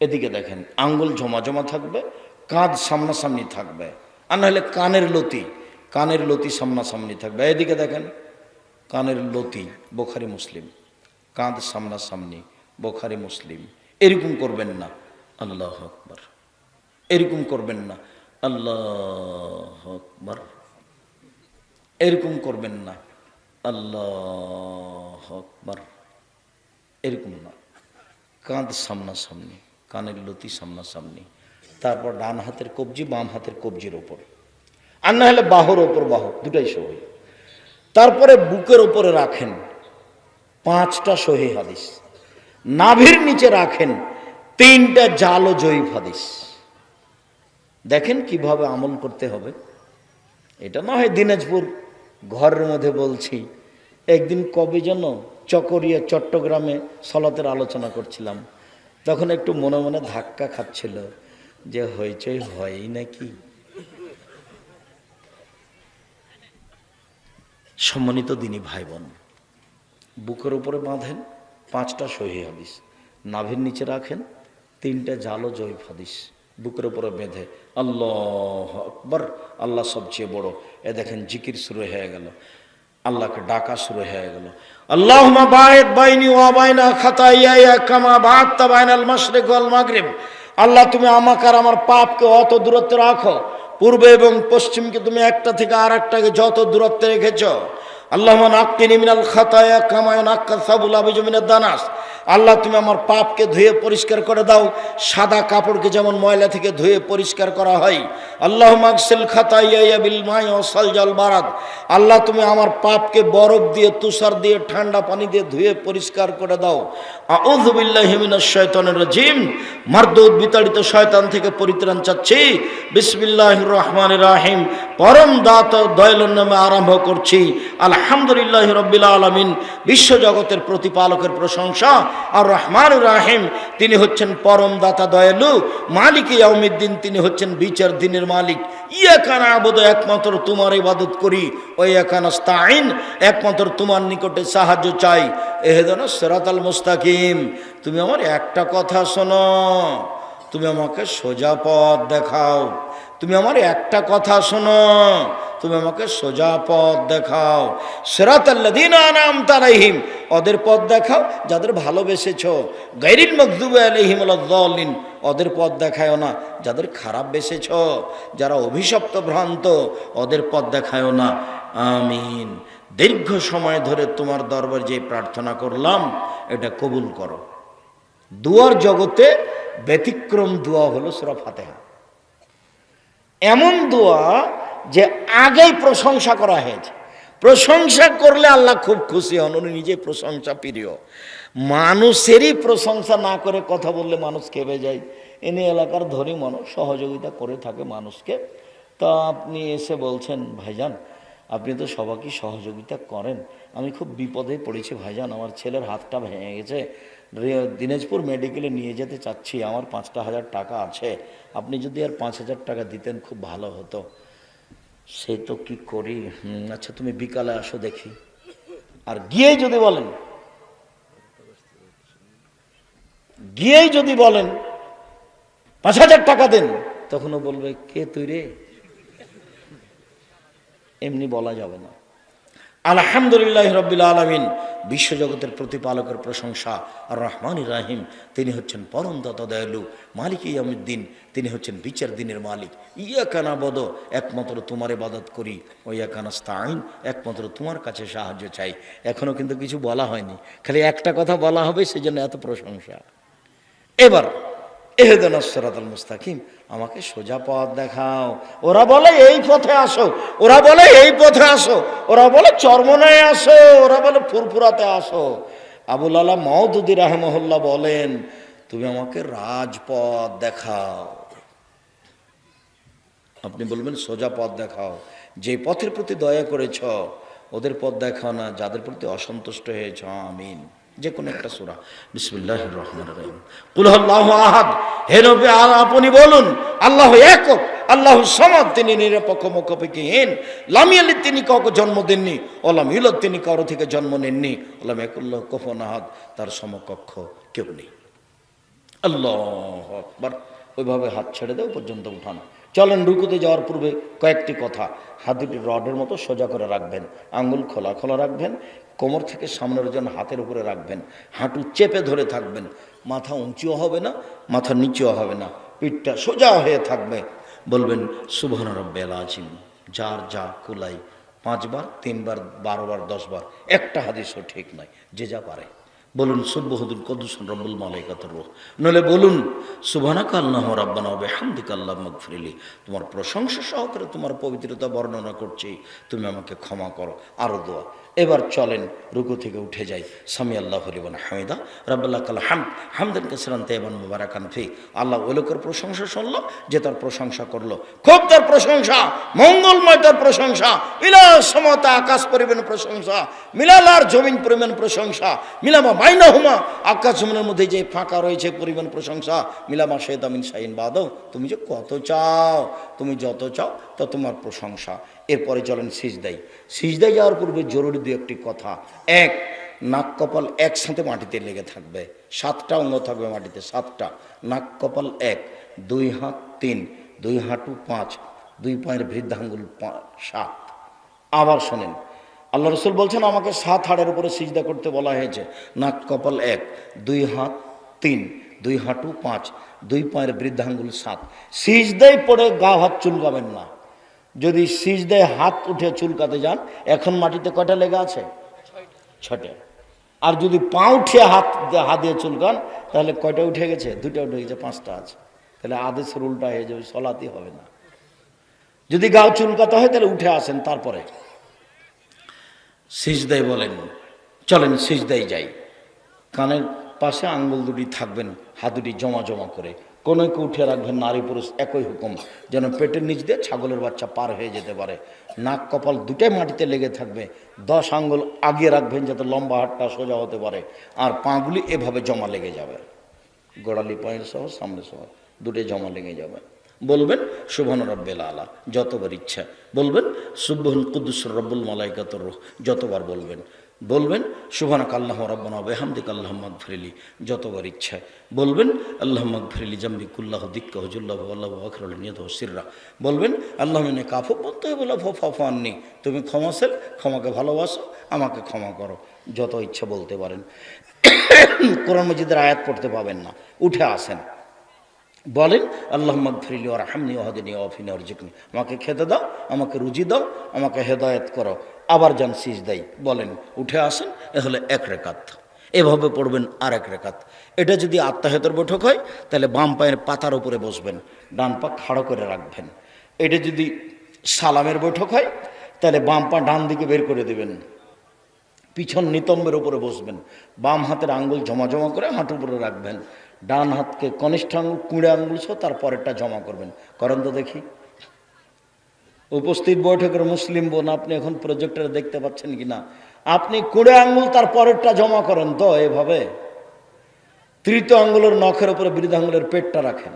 এদিকে দেখেন, আঙ্গুল জমা জমা থাকবে, কাঁধ সামনাসামনি থাকবে, আর নাহলে কানের লতি কানের লতি সামনাসামনি থাকবে। এদিকে দেখেন, কানের লতি, বোখারি মুসলিম, কাঁধ সামনাসামনি, বোখারি মুসলিম। এরকম করবেন না, আল্লাহ আকবর। এরকম করবেন না, আল্লাহ আকবর। এরকম করবেন না, আল্লাহ আকবর। এরকম না, কাঁধ সামনাসামনি। কানের লতি সামনাসামনি। তারপর ডান হাতের কবজি, বাম হাতের কবজির ওপর। আর না হলে বাহুর ওপর বাহু, দুটাই সহি। তারপরে বুকের ওপরে রাখেন পাঁচটা সহি হাদিস। নাভির নিচে রাখেন তিনটা জাল ও জয়ীফ হাদিস। দেখেন কীভাবে আমল করতে হবে। এটা না হয় দিনাজপুর ঘরের মধ্যে বলছি, একদিন কবে যেন চকরিয়া, চট্টগ্রামে সলাতের আলোচনা করছিলাম। তখন একটু মনে মনে ধাক্কা খাচ্ছিল যে হইচই হয়ই নাকি। সম্মানিত দিনই ভাই বোন বুকের উপরে বাঁধেন, পাঁচটা সহি হাদিস, নাভের নিচে রাখেন, তিনটা জালো জয়ীফ হাদিস, বুকের উপরে বেঁধে আল্লাহ আকবর, আল্লাহ সবচেয়ে বড়। এ দেখেন জিকির শুরু হয়ে গেল। আল্লাহকে ডাকা শুরু হয়ে গেল। আল্লাহ মাগরিব। আল্লাহ, তুমি আমাকে আর আমার পাপকে অত দূরত্বে রাখো। পূর্বে এবং পশ্চিমকে তুমি একটা থেকে আর একটাকে যত দূরত্বে রেখেছ আল্লাহ দানাস। আল্লাহ তুমি আমার পাপকে ধুয়ে পরিষ্কার করে দাও। সাদা কাপড়কে যেমন ময়লা থেকে ধুয়ে পরিষ্কার করা হয়। আল্লাহ মাকসিল খাতাইয়া বিল বারাত আল্লাহ তুমি আমার পাপকে বরফ দিয়ে, তুষার দিয়ে, ঠান্ডা পানি দিয়ে ধুয়ে পরিষ্কার করে দাও। বিতাড়িত শয়তান থেকে পরিত্রাণ চাচ্ছি। বিসমিল্লাহির রহমান রহিম। পরম দাত দয়ালুর নামে আরম্ভ করছি। আলহামদুলিল্লাহ রব্বিল আলামিন, বিশ্বজগতের প্রতিপালকের প্রশংসা। আর রহমান রাহিম, তিনি হচ্ছেন পরম দাতা দয়ালু। মালিক ইয়াউমিদ্দিন, তিনি হচ্ছেন বিচার দিনের মালিক। ইয়া কানা আবদ একমাত্র তোমার ইবাদত করি। ও ইয়াকানাস্তাইন একমাত্র তোমার নিকটে সাহায্য চাই। এহেদান সেরাতাল মুস্তাকিম। তুমি আমার একটা কথা শোনো। তুমি আমাকে সোজা পথ দেখাও। তুমি আমার একটা কথা শোনো। তুমি আমাকে সোজা পথ দেখাও। সেরাতাল্লাদিন আনাম তালাইহিম ওদের পথ দেখাও, যাদের ভালোবেসেছ। গাইরিল মকদুব আলহিম আল্লাহ ওদের পথ দেখায়ও না, যাদের খারাপ বেসেছ। যারা অভিশপ্ত ভ্রান্ত, ওদের পথ দেখায়ও না। আমিন। দীর্ঘ সময় ধরে তোমার দরবার যে প্রার্থনা করলাম, এটা কবুল করো। দুয়ার জগতে ব্যতিক্রম দোয়া হলো সুরা ফাতেহা। এমন দোয়া যে আগেই প্রশংসা করা হয়েছে। প্রশংসা করলে আল্লাহ খুব খুশি হন, উনি নিজে প্রশংসা প্রিয়। মানুষেরই প্রশংসা না করে কথা বললে মানুষ কেঁপে যায়। এনে এলাকার ধনী মানুষ সহযোগিতা করে থাকে মানুষকে। তা আপনি এসে বলছেন, ভাইজান, আপনি তো সবাইকে সহযোগিতা করেন। আমি খুব বিপদে পড়েছি ভাইজান, আমার ছেলের হাতটা ভেঙে গেছে। দিনাজপুর মেডিকেলে নিয়ে যেতে চাচ্ছি, আমার পাঁচটা হাজার টাকা আছে। আপনি যদি আর পাঁচ হাজার টাকা দিতেন, খুব ভালো হতো। সে তো কি করি? আচ্ছা তুমি বিকালে আসো দেখি। আর গিয়েই যদি বলেন, গিয়েই যদি বলেন, পাঁচ হাজার টাকা দেন তখনও বলবে, কে তুই রে? এমনি বলা যাবে না। আলহামদুলিল্লাহ রবিল আলমিন, বিশ্বজগতের প্রতিপালকের প্রশংসা। আর রহমান রাহিম তিনি হচ্ছেন পরম দত দয়ালু। মালিক ইয়ামুদ্দিন তিনি হচ্ছেন বিচার দিনের মালিক। ইয়া কানা বদ একমাত্র তোমার ইবাদত করি। ও ইয়া কানাস্তাইন একমাত্র তোমার কাছে সাহায্য চাই। এখনও কিন্তু কিছু বলা হয়নি। খালি একটা কথা বলা হবে, সেজন্য এত প্রশংসা। এবার এহেদান সরাতাল মুস্তাকিম, আমাকে সোজা পথ দেখাও। ওরা বলে, এই পথে আসো। ওরা বলে, এই পথে আসো। ওরা বলে, চর্মনায় আসো। ওরা বলে, ফুরফুরাতে আসো। আবুল আলা মহদুদি রাহমহল্লা বলেন, তুমি আমাকে রাজপথ দেখাও। আপনি বলবেন, সোজা পথ দেখাও। যে পথের প্রতি দয়া করেছ, ওদের পথ দেখাও না, যাদের প্রতি অসন্তুষ্ট হয়েছ, আমিন। যে কোনো একটা সুরা। বিসমুল্লাহ রহমান রহিম। কুলহল্লাহ আহাদ। হে নবী আপনি বলুন, আল্লাহ একক, আল্লাহ সমাদ, তিনি নিরপেক্ষ মুখপিকিহীন লামিয়ালি তিনি কাউকে জন্ম দেননি ওলাম ইলত তিনি কারও থেকে জন্ম নেননি ওলাম একুল্লাহ কফন আহাদ, তার সমকক্ষ কেউ নেই। আল্লাহ আকবার। ওইভাবে হাত ছেড়ে দেও, পর্যন্ত উঠানো। চলেন, রুকুতে যাওয়ার পূর্বে কয়েকটি কথা। হাত দুটি রডের মতো সোজা করে রাখবেন। আঙ্গুল খোলা খোলা রাখবেন। কোমর থেকে সামনের ওজন হাতের উপরে রাখবেন। হাঁটু চেপে ধরে থাকবেন। মাথা উঁচুও হবে না, মাথা নিচুও হবে না। পিঠটা সোজা হয়ে থাকবে। বলবেন সুবহান রব্বেল আজিম যার যা কুলাই, পাঁচবার, তিনবার, বারোবার, দশবার, একটা হাদিসও ঠিক নয় যে যা পারে। বলুন সুব্বহুদুল কদুসন রব্বুল মালাইকাতুর রূহ। নলে বলুন, সুবহানাকা আল্লাহ রাব্বানা ওয়া বিহামদিকা আল্লাহ মাগফিরলি তোমার প্রশংসা সহকারে তোমার পবিত্রতা বর্ণনা করছি। তুমি আমাকে ক্ষমা করো। আরও দোয়া। এবার চলেন রুকু থেকে উঠে যাই। সামি আল্লাহ হরিবান হামিদা। রাব্বাল্লাহ কাল হাম হামদান কাসরান তেবান মুবারাকান ফি। আল্লাহ ওই লোকের প্রশংসা শুনলো, যে তার প্রশংসা করল। খুব তার প্রশংসা, মঙ্গলময় তার প্রশংসা মিলা সমতা, আকাশ পরিমাণ প্রশংসা মিলালার জমিন পরিমাণ প্রশংসা, মিলামা বাইনা হুমা, আকাশ জমিনের মধ্যে যে ফাঁকা রয়েছে পরিমাণ প্রশংসা, মিলামা শেদামিন শাহিন বাদও, তুমি যে কত চাও, তুমি যত চাও তত তোমার প্রশংসা। এরপরে চলেন সিজদাই সিজদাই যাওয়ার পূর্বে জরুরি দু একটি কথা। এক, নাক কপাল একসাথে মাটিতে লেগে থাকবে। সাতটা অঙ্গ থাকবে মাটিতে, সাতটা। নাক কপাল এক, দুই হাত তিন, দুই হাঁটু পাঁচ, দুই পায়ের বৃদ্ধাঙ্গুল সাত। আবার শোনেন, আল্লাহ রসুল বলছেন, আমাকে সাত হাড়ের উপরে সিজদা করতে বলা হয়েছে। নাক কপাল এক, দুই হাত তিন, দুই হাঁটু পাঁচ, দুই পায়ের বৃদ্ধাঙ্গুল সাত। সিজদাই পড়ে গা হাত চুলকাবেন না। যদি সিজদায় হাত উঠে চুলকাতে যান, এখন মাটিতে কয়টা লেগে আছে? ছটে আর যদি পা উঠিয়ে হাত হাত দিয়ে চুলকান, তাহলে কয়টা উঠে গেছে? দুটা উঠে গেছে, পাঁচটা আছে। তাহলে আদেশের উল্টা হয়ে যাবে সলাতি হবে না। যদি গাও চুলকাতে হয়, তাহলে উঠে আসেন তারপরে। সিজদাই বলেন, চলেন সিজদাই যাই। কানের পাশে আঙ্গুল দুটি থাকবেন, হাত দুটি জমা জমা করে। কোনোকে উঠে রাখবেন নারী পুরুষ একই হুকুম, যেন পেটের নিচ দিয়ে ছাগলের বাচ্চা পার হয়ে যেতে পারে। নাক কপাল দুটাই মাটিতে লেগে থাকবে, দশ আঙ্গুল আগিয়ে রাখবেন যাতে লম্বা হাতটা সোজা হতে পারে, আর পাগুলি এভাবে জমা লেগে যাবে। গোড়ালি পায়ের সহ, সামনে সহ দুটো জমা লেগে যাবে। বলবেন শুভন রব্বেল আলা, যতবার ইচ্ছা। বলবেন সুবহন কুদ্দুস রব্বুল মালাইকাতর রুহ, যতবার বলবেন। বলবেন সুবহানাক আল্লাহ রাব্বানা বেহামদিক আল্লাহ মাগফিরলি, যতবার ইচ্ছা বলবেন, আল্লাহ মাগফিরলি জাম্বি কুল্লাহ দিক্কা হুজুল্লাহ আল্লাহ আখরুল নিয়ত সিররা, বলবেন, আল্লাহ মিনে কাফু বলতে বলে ফফাফু আননি, তুমি ক্ষমাশীল ক্ষমাকে ভালোবাসো, আমাকে ক্ষমা করো। যত ইচ্ছা বলতে পারেন। কোরআন মজিদের আয়াত পড়তে পাবেন না, উঠে আসেন। বলেন, আল্লাহ মগফিরিলি ওর হামনি ওহাদিনী অফিনী অর্জিকনি আমাকে খেতে দাও, আমাকে রুজি দাও, আমাকে হেদায়ত করো, আবার যান সিজ দেয় বলেন, উঠে আসেন, এ হলে এক রেখাত। এভাবে পড়বেন আর এক রেখাত। এটা যদি আত্মাহেতর বৈঠক হয়, তাহলে বাম পায়ের পাতার উপরে বসবেন, ডান পা খাড়ো করে রাখবেন। এটা যদি সালামের বৈঠক হয়, তাহলে বাম পা ডান দিকে বের করে দেবেন। পিছন নিতম্বের উপরে বসবেন। বাম হাতের আঙ্গুল জমা জমা করে হাঁটু উপরে রাখবেন। ডান হাতকে কনিষ্ঠ আঙ্গুল কুড়ে আঙ্গুল সহ তারপরেরটা জমা করবেন। করেন তো দেখি। উপস্থিত বৈঠকের মুসলিম বোন, আপনি এখন প্রজেক্টরে দেখতে পাচ্ছেন কি না আপনি কুড়ে আঙ্গুল তার পরেরটা জমা করেন তো এভাবে। তৃতীয় আঙ্গুলের নখের উপরে বৃদ্ধ আঙ্গুলের পেটটা রাখেন।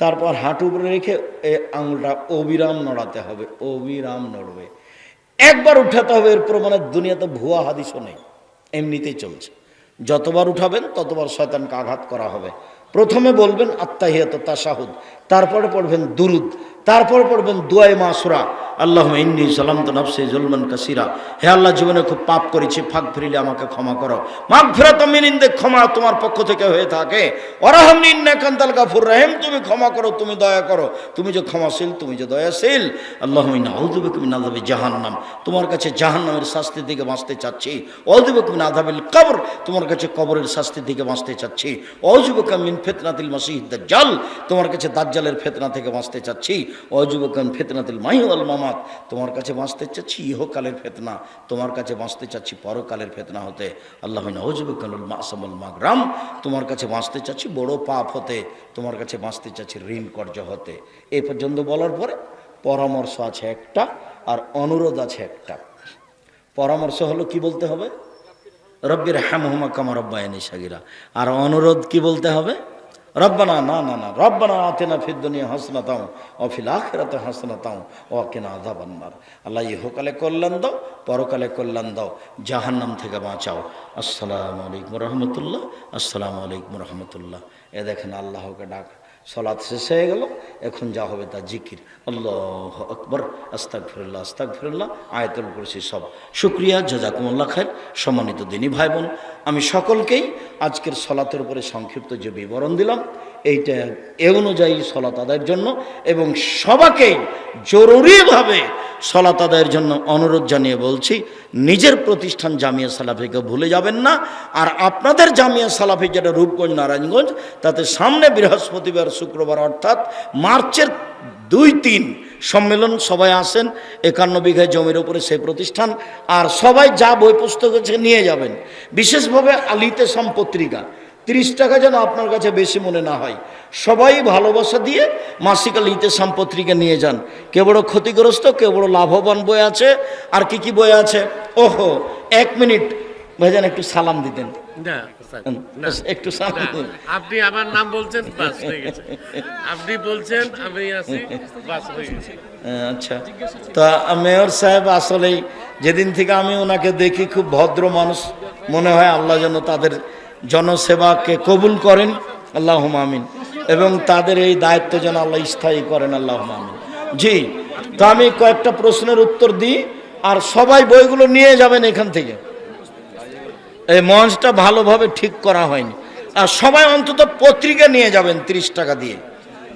তারপর হাঁটু উপরে রেখে এই আঙুলটা অবিরাম নড়াতে হবে, অবিরাম নড়বে। একবার উঠাতে হবে, এর প্রমাণে দুনিয়াতে ভুয়া হাদিসও নেই। এমনিতেই চলছে। যতবার উঠাবেন ততবার শয়তানকে আঘাত করা হবে। প্রথমে বলবেন আত্মাহিয়াত তাসাহুদ তারপরে পড়বেন দুরুদ। তারপরে পড়বেন দুয়াই মাসুরা। আল্লাহ ইন্নি সালাম তো নফসে জুলমান কাসিরা। হে আল্লাহ, জীবনে খুব পাপ করেছি, ফাঁক ফিরিলে আমাকে ক্ষমা করো। মাঘ ফেরত মিনিন্দে ক্ষমা তোমার পক্ষ থেকে হয়ে থাকে। অরাহাম নিন্না কান্তাল গাফুর রাহেম, তুমি ক্ষমা করো, তুমি দয়া করো। তুমি যে ক্ষমাশীল, তুমি যে দয়াশীল। আল্লাহ আউদুবিকুমিন আদাবি জাহান্নাম। তোমার কাছে জাহান্নামের শাস্তি থেকে বাঁচতে চাচ্ছি। অজুবকুমিন আদাবিল কবর, তোমার কাছে কবরের শাস্তি থেকে বাঁচতে চাচ্ছি। অজুবকামিন ফেতনাতিল মাসিহ দাজ্জাল, তোমার কাছে দাজ্জালের ফেতনা থেকে বাঁচতে চাচ্ছি। অজুবকান ফেতনাতিল মাহিউল মামাত। তোমার কাছে বাঁচতে চাচ্ছি ইহকালের ফেতনা, তোমার কাছে বাঁচতে চাচ্ছি পরকালের ফেতনা হতে। আল্লাহ অজুবকানুল মাসামুল মাগরাম, তোমার কাছে বাঁচতে চাচ্ছি বড় পাপ হতে, তোমার কাছে বাঁচতে চাচ্ছি ঋণ কর্য হতে। এ পর্যন্ত বলার পরে পরামর্শ আছে একটা আর অনুরোধ আছে একটা। পরামর্শ হলো কি বলতে হবে? রব্বির হ্যামহুমা কামা রব্বায়নি সাগিরা। আর অনুরোধ কি বলতে হবে? রব্বানা, না না না, রব্বানা আতেনা ফির দুনিয়া হাসনাতাও, ও ফিল হাসনা হাসনাতাও, ও কেনা আযাবান্নার। আল্লাহ ইহকালে কল্যাণ দাও, পরকালে কল্যাণ দাও, জাহান্নাম থেকে বাঁচাও। আসসালামু আলাইকুম রহমতুল্লাহ, আসসালামু আলাইকুম রহমতুল্লাহ। এ দেখেন আল্লাহকে ডাক সলাৎ শেষ হয়ে গেল, এখন যা হবে তা জিকির। আল্লাহ আকবর আস্তাক ফিরল্লাহ আস্তাক ফিরল্লাহ আয়তল করেছি সব। সুক্রিয়া জজাকুমুল্লা খায়ের সম্মানিত দিনী ভাই বোন আমি সকলকেই আজকের সলাতের উপরে সংক্ষিপ্ত যে বিবরণ দিলাম এইটা এ অনুযায়ী সলাত আদায়ের জন্য এবং সবাকেই জরুরিভাবে সলাত আদায়ের জন্য অনুরোধ জানিয়ে বলছি, নিজের প্রতিষ্ঠান জামিয়া সালাফিকে ভুলে যাবেন না। আর আপনাদের জামিয়া সালাফি যেটা রূপগঞ্জ, নারায়ণগঞ্জ, তাতে সামনে বৃহস্পতিবার, শুক্রবার অর্থাৎ মার্চের দুই তিন সম্মেলন সবাই আসেন, একান্ন বিঘায় জমির উপরে সেই প্রতিষ্ঠান, আর সবাই যা বই পুস্তক নিয়ে যাবেন। বিশেষভাবে আলিতে সম পত্রিকা তিরিশ টাকা যেন আপনার কাছে বেশি মনে না হয়। সবাই ভালোবাসা দিয়ে মাসিকাল সম পত্রিকা নিয়ে যান। কে বড় ক্ষতিগ্রস্ত কে বড় লাভবান বই আছে আর কি কি বই আছে? ওহো এক মিনিট। ভাইজান একটু সালাম দিতেন। একটু সালাম আপনি আমার নাম বলছেন বাস হয়ে গেছে। আপনি বলছেন আমি আছি বাস হয়ে গেছে। আচ্ছা। তা মেয়র সাহেব আসলেই যেদিন থেকে আমি ওনাকে দেখি খুব ভদ্র মানুষ মনে হয় আল্লাহ যেন তাদের জনসেবাকে কবুল করেন আল্লাহ আমিন। এবং তাদের এই দায়িত্ব যেন আল্লাহ স্থায়ী করেন আল্লাহ আমিন। জি, তো আমি কয়েকটা প্রশ্নের উত্তর দিই, আর সবাই বইগুলো নিয়ে যাবেন এখান থেকে। এই মঞ্চটা ভালোভাবে ঠিক করা হয়নি। আর সবাই অন্তত পত্রিকা নিয়ে যাবেন তিরিশ টাকা দিয়ে।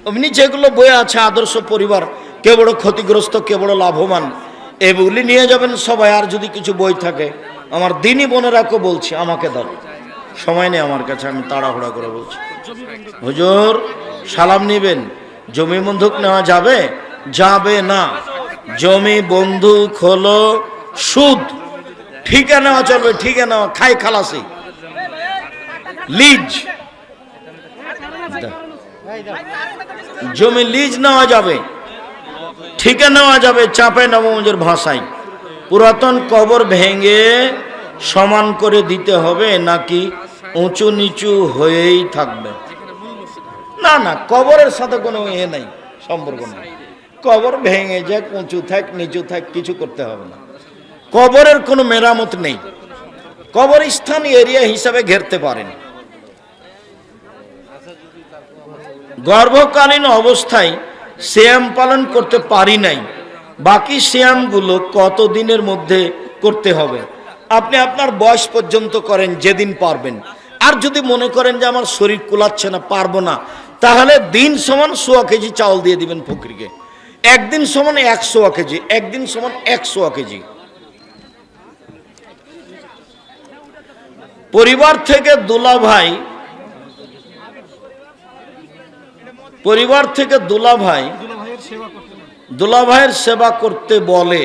এমনি যেগুলো বই আছে, আদর্শ পরিবার, কে বড় ক্ষতিগ্রস্ত, কে বড় লাভবান, এগুলি নিয়ে যাবেন সবাই। আর যদি কিছু বই থাকে, আমার দিনই বোনেরাকে বলছি, আমাকে দাও সময় নেই আমার কাছে, আমি তাড়াহুড়া করে বলছি। হুজুর, সালাম নিবেন। জমি বন্ধুক নেওয়া যাবে? যাবে না। জমি বন্ধুক হলো সুদ। ঠিকা নেওয়া চলবে ঠিকা নেওয়া খাই খালাসি। লিজ। জমি লিজ নেওয়া যাবে। ঠিকা নেওয়া যাবে, চাপে নবমজের ভাষায়। পুরাতন কবর ভেঙে সমান করে দিতে হবে নাকি উঁচু নিচু হয়েই থাকবে? না না, কবরের সাথে কোনো এ নাই, সম্পর্ক নেই। কবর ভেঙে যাক, উঁচু থাক, নিচু থাক, কিছু করতে হবে না। কবরের কোনো মেরামত নেই। কবরস্থান এরিয়া হিসাবে ঘেরতে পারেন। গর্ভকালীন অবস্থায় শ্যাম পালন করতে পারি নাই। বাকি শ্যামগুলো কত দিনের মধ্যে করতে হবে? আপনি আপনার বয়স পর্যন্ত করেন, যেদিন পারবেন। আর যদি মনে করেন যে আমার শরীর কুলাচ্ছে না, পারব না, তাহলে দিন সমান সোয়া কেজি চাউল দিয়ে দিবেন ফকরিকে। একদিন সমান একশো কেজি, একদিন সমান একশো কেজি। পরিবার থেকে দুলা ভাই পরিবার থেকে দুলা ভাই দুলা ভাইয়ের সেবা করতে বলে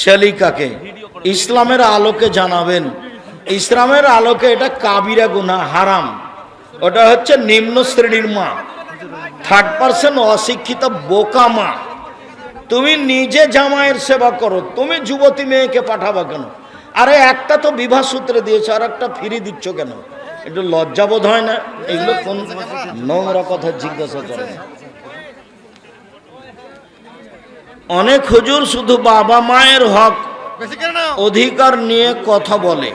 শালিকাকে ইসলামের আলোকে জানাবেন। ইসলামের আলোকে এটা কাবিরা গুনা হারাম। ওটা হচ্ছে নিম্ন শ্রেণির মা। থার্ড পার্সন অশিক্ষিত বোকা মা। তুমি নিজে জামাইয়ের সেবা করো, তুমি যুবতী মেয়েকে পাঠাবা কেন? আরে একটা তো বিবাহ সূত্রে দিয়েছ, আর একটা ফিরি দিচ্ছ কেন? একটু লজ্জাবোধ হয় না? এগুলো কোন নোংরা কথা জিজ্ঞাসা করে? অনেক হুজুর শুধু বাবা মায়ের হক অধিকার নিয়ে কথা বলে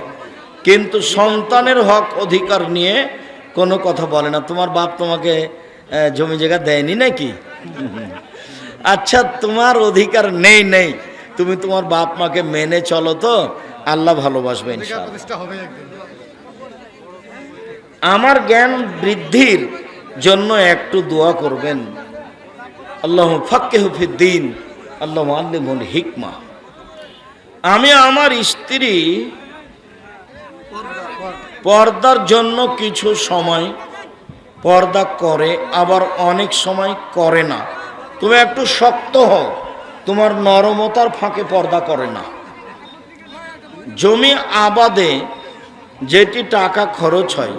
কিন্তু সন্তানের হক অধিকার নিয়ে কোনো কথা বলে না। তোমার বাপ তোমাকে জমি জায়গা দেয়নি নাকি? আচ্ছা তোমার অধিকার নেই নেই। তুমি তোমার বাপ মাকে মেনে চলো তো। আল্লাহ ভালোবাসবেন আমার জ্ঞান বৃদ্ধির জন্য একটু দোয়া করবেন। আল্লাহ ফাক্কে হুফিদ্দিন আল্লাহ আল্লিমুল হিকমা। আমি আমার স্ত্রী পর্দার জন্য কিছু সময় পর্দা করে, আবার অনেক সময় করে না। তুমি একটু শক্ত হও, তোমার নরমতার ফাঁকে পর্দা করে না। জমি আবাদে যেটি টাকা খরচ হয়,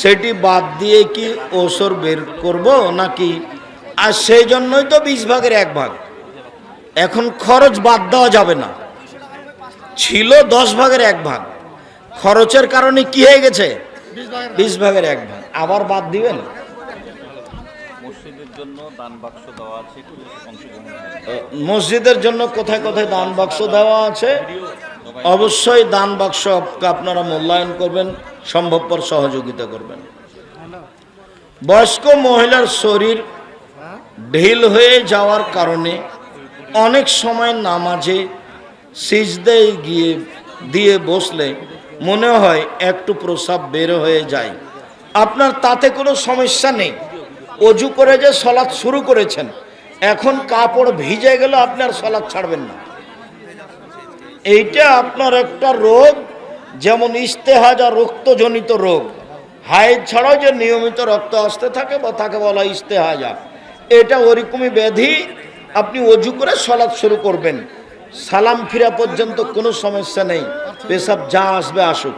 সেটি বাদ দিয়ে কি ওসর বের করব নাকি? আর সেই জন্যই তো বিশ ভাগের এক ভাগ। এখন খরচ বাদ দেওয়া যাবে না। ছিল দশ ভাগের এক ভাগ। খরচের কারণে কি হয়ে গেছে? বিশ ভাগের এক ভাগ। আবার বাদ দিবেন? মসজিদের জন্য দান বাক্স দেওয়া আছে একটু অংশগ্রহণ করুন। আহ, মসজিদের জন্য কোথায় কোথায় দান বাক্স দেওয়া আছে? অবশ্যই দান বাক্স আপনারা মূল্যায়ন করবেন সম্ভবপর সহযোগিতা করবেন। বয়স্ক মহিলার শরীর ঢিল হয়ে যাওয়ার কারণে অনেক সময় নামাজে সিজদায় গিয়ে দিয়ে বসলে মনে হয় একটু প্রসাব বের হয়ে যায়। আপনার তাতে কোনো সমস্যা নেই। অজু করে যে সলাৎ শুরু করেছেন, এখন কাপড় ভিজে গেলে আপনি আর সলাৎ ছাড়বেন না। এইটা আপনার একটা রোগ, যেমন ইস্তেহাজা রক্তজনিত রোগ। হাইজ ছাড়াও যে নিয়মিত রক্ত আসতে থাকে, বা তাকে বলা ইস্তেহাজা। এটা ওরকমই ব্যাধি, আপনি অজু করে সলাৎ শুরু করবেন। সালাম ফিরা পর্যন্ত কোনো সমস্যা নেই। পেশাব যা আসবে আসুক।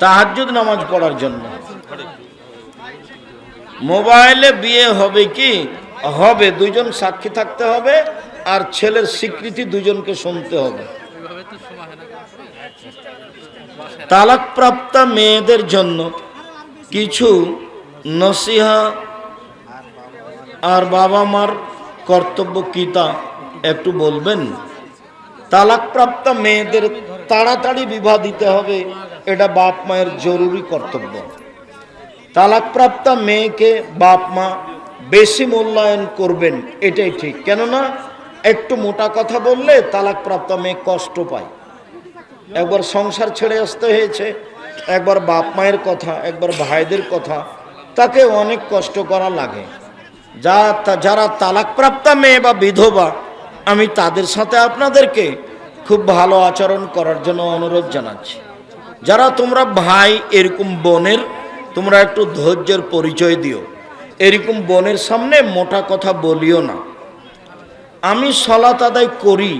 তাহাজ্জুদ নামাজ পড়ার জন্য। মোবাইলে বিয়ে হবে কি? হবে দুজন সাক্ষী থাকতে হবে আর ছেলের স্বীকৃতি দুজনকে শুনতে হবে। তালাকপ্রাপ্তা মেয়েদের জন্য কিছু নসিহা আর বাবা মার কর্তব্য কি তা একটু বলবেন? তালাকপ্রাপ্তা মেয়েদের তাড়াতাড়ি বিবাহ দিতে হবে, এটা বাপ মায়ের জরুরি কর্তব্য। তালাকপ্রাপ্তা মেয়েকে বাপ মা বেশি মূল্যায়ন করবেন, এটাই ঠিক। কেননা, একটু মোটা কথা বললে তালাকপ্রাপ্তা মেয়ে কষ্ট পায়। একবার সংসার ছেড়ে আসতে হয়েছে, একবার বাপ মায়ের কথা, একবার ভাইদের কথা, তাকে অনেক কষ্ট করা লাগে। যা যারা তালাকপ্রাপ্তা মেয়ে বা বিধবা, আমি তাদের সাথে আপনাদেরকে খুব ভালো আচরণ করার জন্য অনুরোধ জানাচ্ছি। যারা তোমরা ভাই, এরকম বোনের, তোমরা একটু ধৈর্যের পরিচয় দিও। এরকম বোনের সামনে মোটা কথা বলিও না। আমি সলাত আদায় করি,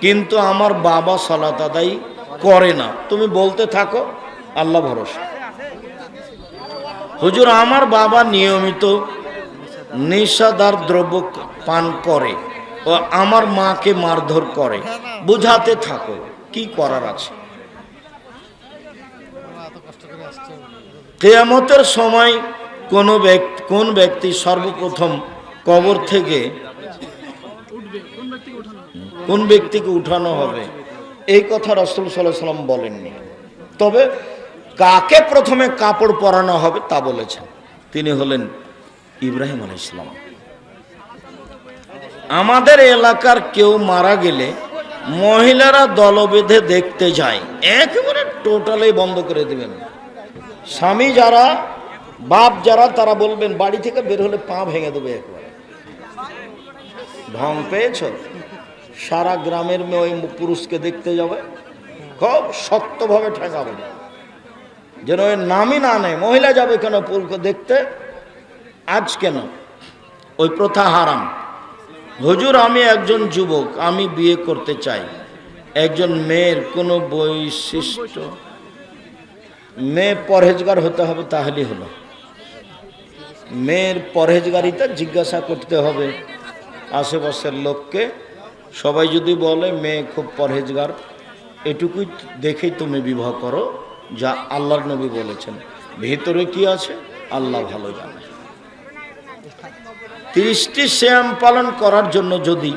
কিন্তু আমার বাবা সলাত আদায় করে না। তুমি বলতে থাকো, আল্লাহ ভরসা। হুজুর, আমার বাবা নিয়মিত নেশাদার দ্রব্য পান করে ও আমার মাকে মারধর করে। বুঝাতে থাকো, কি করার আছে? কেয়ামতের সময় কোনো ব্যক্তি, কোন ব্যক্তি সর্বপ্রথম কবর থেকে কোন ব্যক্তিকে উঠানো হবে? এই কথা রসুল সাল্লাহ সাল্লাম বলেননি। তবে কাকে প্রথমে কাপড় পরানো হবে তা বলেছেন। তিনি হলেন ইব্রাহিম আল ইসলাম আমাদের এলাকার কেউ মারা গেলে মহিলারা দল বেঁধে দেখতে যায়। একেবারে টোটালি বন্ধ করে দেবেন। স্বামী যারা, বাপ যারা, তারা বলবেন, বাড়ি থেকে বের হলে পা ভেঙে দেবে একবারে। ঢং পেয়েছ? সারা গ্রামের মেয়ে ওই পুরুষকে দেখতে যাবে। খুব শক্তভাবে ঠেকাবে। যেন ওই নামই না নেয়। মহিলা যাবে কেন পুরুষকে দেখতে? আজ কেন? ওই প্রথা হারাম। হুজুর, আমি একজন যুবক, আমি বিয়ে করতে চাই। একজন মেয়ের কোনো বৈশিষ্ট্য? মেয়ে পরহেজগার হতে হবে তাহলেই হলো। মেয়ের পরহেজগারিতা জিজ্ঞাসা করতে হবে। আশেপাশের লোককে। সবাই যদি বলে, মেয়ে খুব পরহেজগার, এটুকুই দেখেই তুমি বিবাহ করো, যা আল্লাহর নবী বলেছেন। ভেতরে কি আছে? আল্লাহ ভালো জানে। তিরিশটি শ্যাম পালন করার জন্য যদি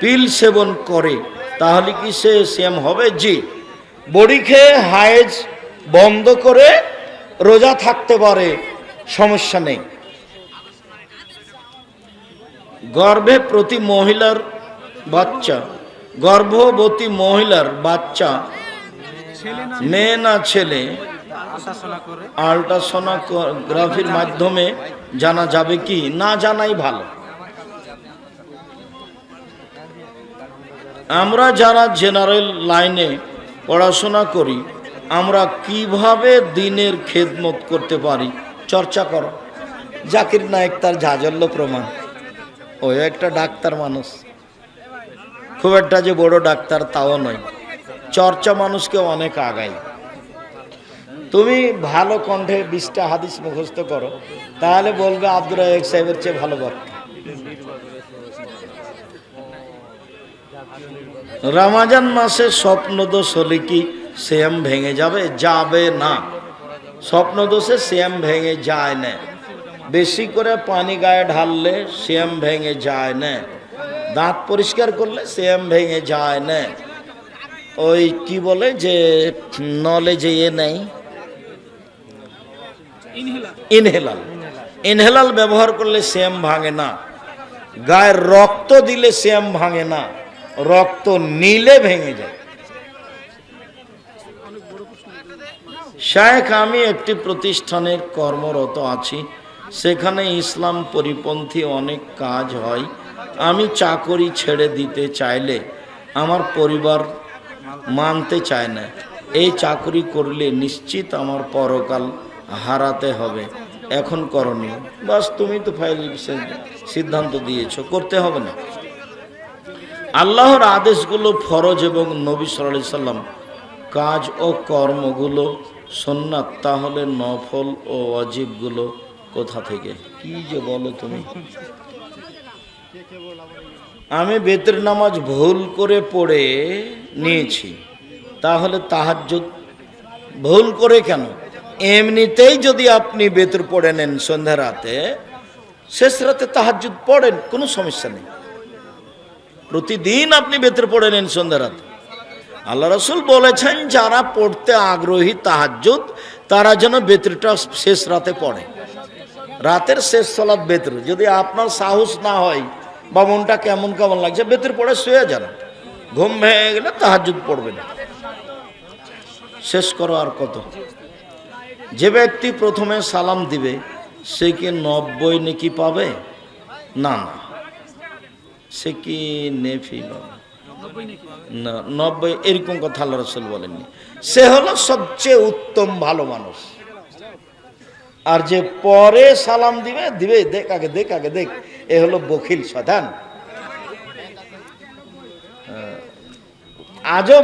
পিল সেবন করে তাহলে কি সে শ্যাম হবে? জি। বড়ি খেয়ে হায়েজ বন্ধ করে রোজা থাকতে পারে সমস্যা নেই। গর্ভে প্রতি মহিলার বাচ্চা গর্ভবতী মহিলার বাচ্চা মেয়ে না ছেলে আল্ট্রাসোনোগ্রাফির মাধ্যমে জানা যাবে কি? না জানাই ভালো। আমরা যারা জেনারেল লাইনে পড়াশোনা করি, আমরা কীভাবে দিনের খেদমত করতে পারি? চর্চা করো। জাকির নায়ক তার জাজল্য প্রমাণ। ওই একটা ডাক্তার মানুষ। খুব একটা যে বড় ডাক্তার তাও নয়। চর্চা মানুষকে অনেক আগায়। তুমি ভালো কণ্ঠে বিশটা হাদিস মুখস্থ করো, তাহলে বলবে আব্দুর রাজাক সাহেবের চেয়ে ভালো বক্তা। রামাজান মাসে স্বপ্নদোষ হলে কি শ্যাম ভেঙে যাবে? যাবে না। স্বপ্নদোষে শ্যাম ভেঙে যায় না। বেশি করে পানি গায়ে ঢাললে শ্যাম ভেঙে যায় না। দাঁত পরিষ্কার করলে শ্যাম ভেঙে যায় না। ওই কি বলে যে, নলে যে ইয়ে নেই। ইনহেলাল। ইনহেলাল। ব্যবহার করলে শ্যাম ভাঙে না। গায়ের রক্ত দিলে শ্যাম ভাঙে না। রক্ত নিলে ভেঙে যায়। শায়েখ, আমি একটি প্রতিষ্ঠানের কর্মরত আছি। সেখানে ইসলাম পরিপন্থী অনেক কাজ হয়। আমি চাকরি ছেড়ে দিতে চাইলে আমার পরিবার মানতে চায় না। এই চাকরি করলে নিশ্চিত আমার পরকাল হারাতে হবে। এখন করণীয়। বাস তুমি তো ফাইল সিদ্ধান্ত দিয়েছ, করতে হবে না। আল্লাহর আদেশগুলো ফরজ এবং নবী সাল্লাহ সাল্লাম কাজ ও কর্মগুলো সন্ন্যাত তাহলে নফল ও অজীবগুলো কোথা থেকে? কি যে বলো তুমি? আমি বেতের নামাজ ভুল করে পড়ে নিয়েছি, তাহলে তাহাজ্জুদ ভুল করে কেন? এমনিতেই যদি আপনি বেতর পড়ে নেন সন্ধ্যা রাতে, শেষ রাতে তাহাজ্জুদ পড়েন, কোনো সমস্যা নেই। প্রতিদিন আপনি বেতর পড়ে নেন সন্ধ্যা রাতে। আল্লাহ রসুল বলেছেন, যারা পড়তে আগ্রহী তাহাজ্জুদ, তারা যেন বেতরটা শেষ রাতে পড়ে। রাতের শেষ সলাৎ বেতর যদি আপনার সাহস না হয় বা মনটা কেমন কেমন লাগছে বেতর পড়ে শুয়ে যান। ঘুম ভেঙে গেলে তাহাজ্জুদ পড়বেন। শেষ করো আর কত। যে ব্যক্তি প্রথমে সালাম দিবে, সে কি নব্বই নেকি পাবে? না না। সে কি নেফি পাবে না, নব্বই এরকম কথা আল্লাহ রসুল বলেননি। সে হলো সবচেয়ে উত্তম ভালো মানুষ। আর যে পরে সালাম দিবে দিবে, দেখ আগে দেখ আগে, দেখ। এ হলো বখিল সদান আজও